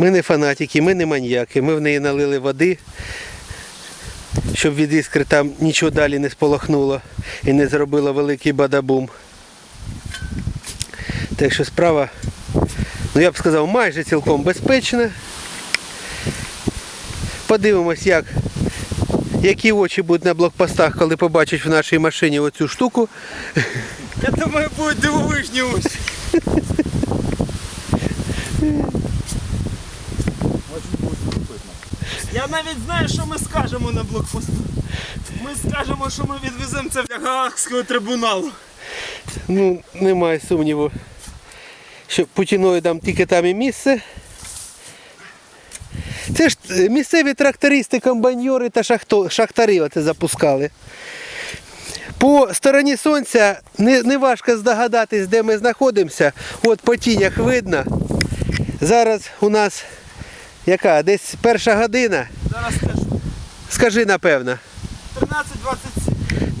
Ми не фанатики, ми не маньяки. Ми в неї налили води, щоб від іскри там нічого далі не сполохнуло і не зробило великий бадабум. Так що справа, ну я б сказав, майже цілком безпечна. Подивимось, як, які очі будуть на блокпостах, коли побачать в нашій машині оцю штуку. Я думаю, будуть дивовижні ось. навіть знаю, що ми скажемо на блокпосту. Ми скажемо, що ми відвеземо це для Гаагського трибуналу. Ну, немає сумніву, що путіноїдам тільки там і місце. Це ж е, місцеві трактористи, комбайньори та шахтари оце запускали. По стороні сонця не, не важко здогадатись, де ми знаходимося. От по тінях видно. Зараз у нас яка? Десь перша година. Зараз теж Скажи, напевно.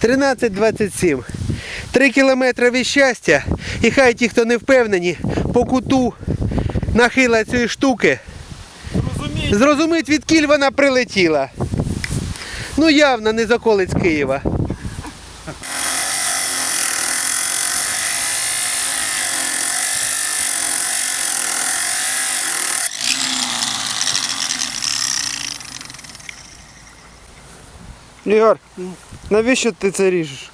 13.27. 13.27. Три кілометри від щастя. І хай ті, хто не впевнені, по куту нахила цієї штуки, Зрозуміть, відкіль від кіль вона прилетіла. Ну явно не з околиць Києва. Ігор, навіщо ти це ріжеш?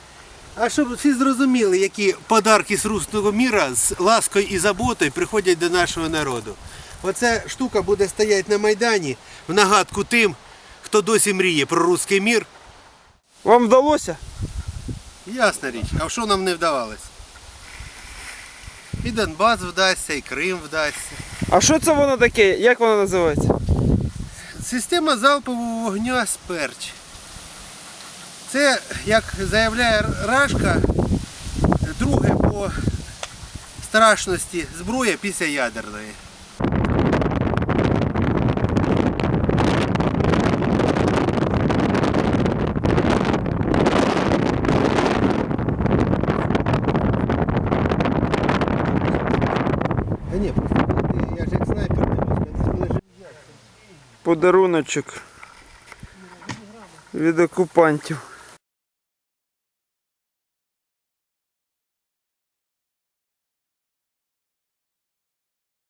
А щоб всі зрозуміли, які подарки з русного міра з ласкою і заботою приходять до нашого народу. Оця штука буде стояти на Майдані в нагадку тим, хто досі мріє про руський мір. Вам вдалося? Ясна річ, а що нам не вдавалось? І Донбас вдасться, і Крим вдасться. А що це воно таке? Як воно називається? Система залпового вогню «Сперч». Це, як заявляє Рашка, друге по страшності зброя після ядерної. Подаруночок від окупантів.